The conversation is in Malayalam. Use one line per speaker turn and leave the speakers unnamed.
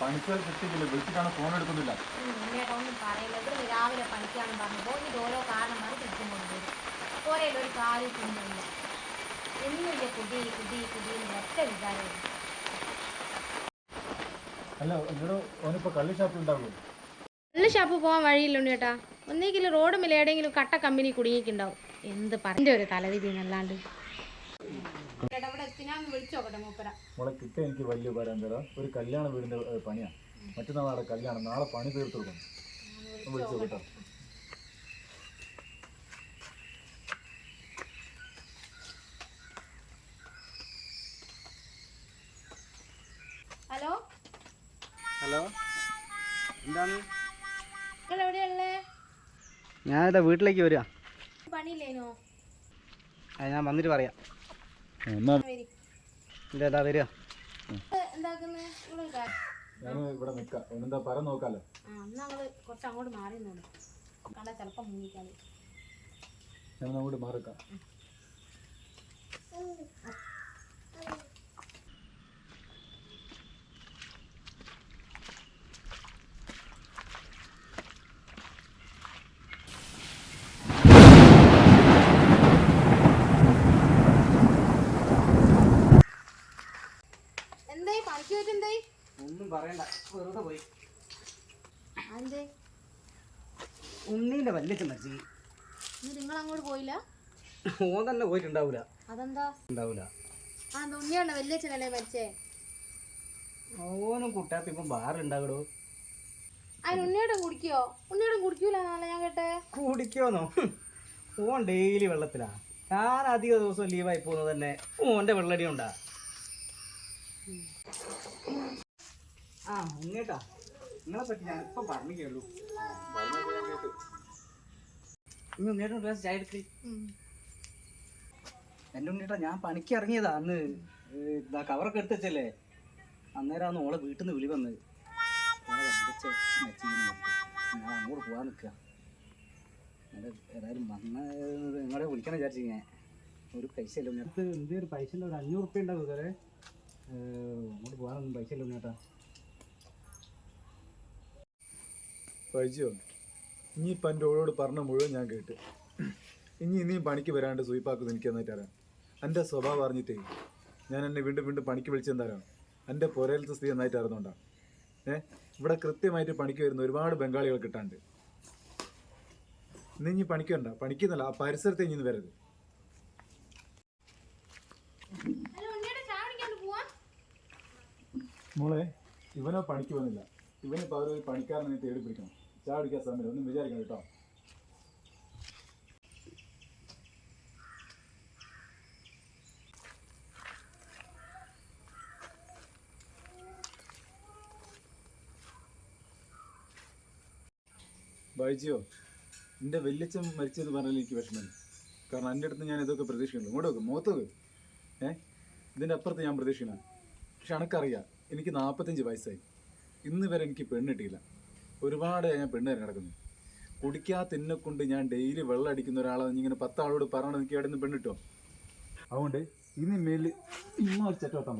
പണിച്ചാൽ കിട്ടിയില്ല വിളിച്ചിട്ടാണ് ഫോൺ എടുക്കുന്നില്ല.
ഒന്നും പറഞ്ഞപ്പോൾ ഒരു എന്നില്ല കുടി കുടി കുടി
കള്ളി
കള്ളി ഷാപ്പ് പോകാൻ വഴിയില്ലുണ്ട് ചേട്ടാ. ഒന്നെങ്കിലും റോഡുമില്ല എവിടെയെങ്കിലും കട്ട കമ്പനി കുടുങ്ങിയിട്ടുണ്ടാവും. എന്ത് പറഞ്ഞ ഒരു തലവിധി എന്നല്ലാണ്ട്
മോളെ കിട്ടിയ എനിക്ക് വലിയ ഉപകാരം തരാം ഒരു കല്യാണ വീടിന്റെ പണിയാ. പണിയാണ് മറ്റന്നാൾ കല്യാണം നാളെ പണി തീർത്തു കൊടുക്കണം. വിളിച്ചു കേട്ടോ
ഹലോ?
ഹലോ? എന്താണ്?
നിങ്ങൾ എവിടെയുള്ളേ
ഞാനിതാ വീട്ടിലേക്ക് വരിക.
പണിയില്ലേനോ?
അത് ഞാൻ വന്നിട്ട് പറയാം. ഇല്ല ഇതാ വരിക?
എന്താക്കുന്നേ? ഇവിടെ
ഞാൻ നിൽക്കാം. പറ നോക്കാലോ.
കുറച്ച് അങ്ങോട്ട് മാറി മുങ്ങിക്കാതെ
ഞാൻ അങ്ങോട്ട് മാറിക്കാം
എന്തായി പണിക്ക് പോയിട്ട് എന്തായി
ഒന്നും പറയണ്ട. വെറുതെ പോയി.
ഉണ്ണീന്റെ
ഉണ്ണീന്റെ വല്യച്ഛൻ മരിച്ചു.
നിങ്ങൾ അങ്ങോട്ട് പോയില്ല?
ഓൻ തന്നെ പോയിട്ടുണ്ടാവൂല.
അതെന്താ?
ഉണ്ടാവൂല.
ആ എന്താ ഉണ്ണിയാണ്ട വലിയച്ഛനല്ലേ മരിച്ചേ?
ഓനും കുട്ടാപ്പി ഇപ്പം ബാറുണ്ടാകടോ
അതിന് ഉണ്ണിയോടെ കുടിക്കോ? ഉണ്ണിയോടെ കുടിക്കൂല നാളെ ഞാൻ കേട്ടെ.
കുടിക്കോന്നോ? ഓൻ ഡെയിലി വെള്ളത്തിലാ. ഞാൻ അധിക ദിവസം ലീവായി പോകുന്നത് തന്നെ ഓന്റെ വെള്ളടി ഉണ്ടാ ആ ഉണ്ണേട്ടാ നിങ്ങളെ പറ്റി ഞാൻ ഇപ്പം പറഞ്ഞു കേളൂ ഇനി ഉണ്ണേട്ടൻ ഗ്ലാസ് ചായ എന്റെ ഉണ്ണേട്ടാ ഞാൻ പണിക്ക് ഇറങ്ങിയതാ അന്ന്. ഇതാ കവറൊക്കെ എടുത്ത് വെച്ചല്ലേ? അന്നേരമാണ് ഓളെ വീട്ടിൽ നിന്ന് വിളി വന്നത് ഓളെ ഞാൻ അങ്ങോട്ട് പോകാൻ നിൽക്കുക ഏതായാലും വന്ന നിങ്ങളെ വിളിക്കണം വിചാരിച്ചു ഞാൻ ഒരു പൈസ ഇല്ല ഉണ്ണേട്ടാ എന്ത് ഒരു പൈസ ഒരു അഞ്ഞൂറ് റുപ്യ ഉണ്ടാവും സാറേ അങ്ങോട്ട് പോകാനൊന്നും പൈസ ഇല്ല ഉണ്ണേട്ടാ
കഴിച്ചോ ഇനി ഇപ്പം എന്റെ ഓളോട് പറഞ്ഞ മുഴുവൻ ഞാൻ കേട്ട്. ഇനി ഇനിയും പണിക്ക് വരാണ്ട് സൂയിപ്പാക്കുന്നത് എനിക്ക് നന്നായിട്ട് അറിയാം. എന്റെ സ്വഭാവം അറിഞ്ഞിട്ടേ ഞാൻ എന്നെ വീണ്ടും വീണ്ടും പണിക്ക് വിളിച്ചെന്താരാ എന്റെ പുരയിലത്തെ സ്ഥിതി നന്നായിട്ട് അറിഞ്ഞോണ്ടാ. ഏ? ഇവിടെ കൃത്യമായിട്ട് പണിക്ക് വരുന്ന ഒരുപാട് ബംഗാളികൾ കിട്ടാണ്ട്. ഇന്ന് ഇനി പണിക്ക് വരണ്ട. പണിക്കുന്നല്ല ആ പരിസരത്തെ ഇനി ഇന്ന് വരരുത്. മോളെ ഇവനോ പണിക്ക് വന്നില്ല ഇവന് പകരം ഒരു പണിക്കാരനെ തേടി പിടിക്കണം. ചായ സമയം ഒന്നും വിചാരിക്കണം കേട്ടോ. ബൈജിയോ എന്റെ വല്യച്ഛൻ മരിച്ചെന്ന് പറഞ്ഞാൽ എനിക്ക് വിഷമമില്ല. കാരണം എന്റെ അടുത്ത് ഞാൻ ഇതൊക്കെ പ്രതീക്ഷിക്കുന്നു ഇങ്ങോട്ട് വെക്കും മുഖത്ത് വെക്ക് ഏഹ് ഇതിന്റെ അപ്പുറത്ത് ഞാൻ പ്രതീക്ഷിക്കണം പക്ഷെ അണക്കറിയാം എനിക്ക് നാൽപ്പത്തഞ്ച് വയസ്സായി. ഇന്ന് വരെ എനിക്ക് പെണ്ണ് കിട്ടിയില്ല. ഒരുപാട് ഞാൻ പെണ്ണ് വരെ കിടക്കുന്നു. കുടിക്കാത്തിന്നെ കൊണ്ട് ഞാൻ ഡെയിലി വെള്ളം അടിക്കുന്ന ഒരാളാണ് ഇങ്ങനെ പത്താളോട് പറയണം എനിക്ക് അവിടെ നിന്ന് പെണ്ണ് കിട്ടുമോ അതുകൊണ്ട് ഇനി മേലിൽ ഇമ്മ ഒരു ചെറ്റോട്ടാൻ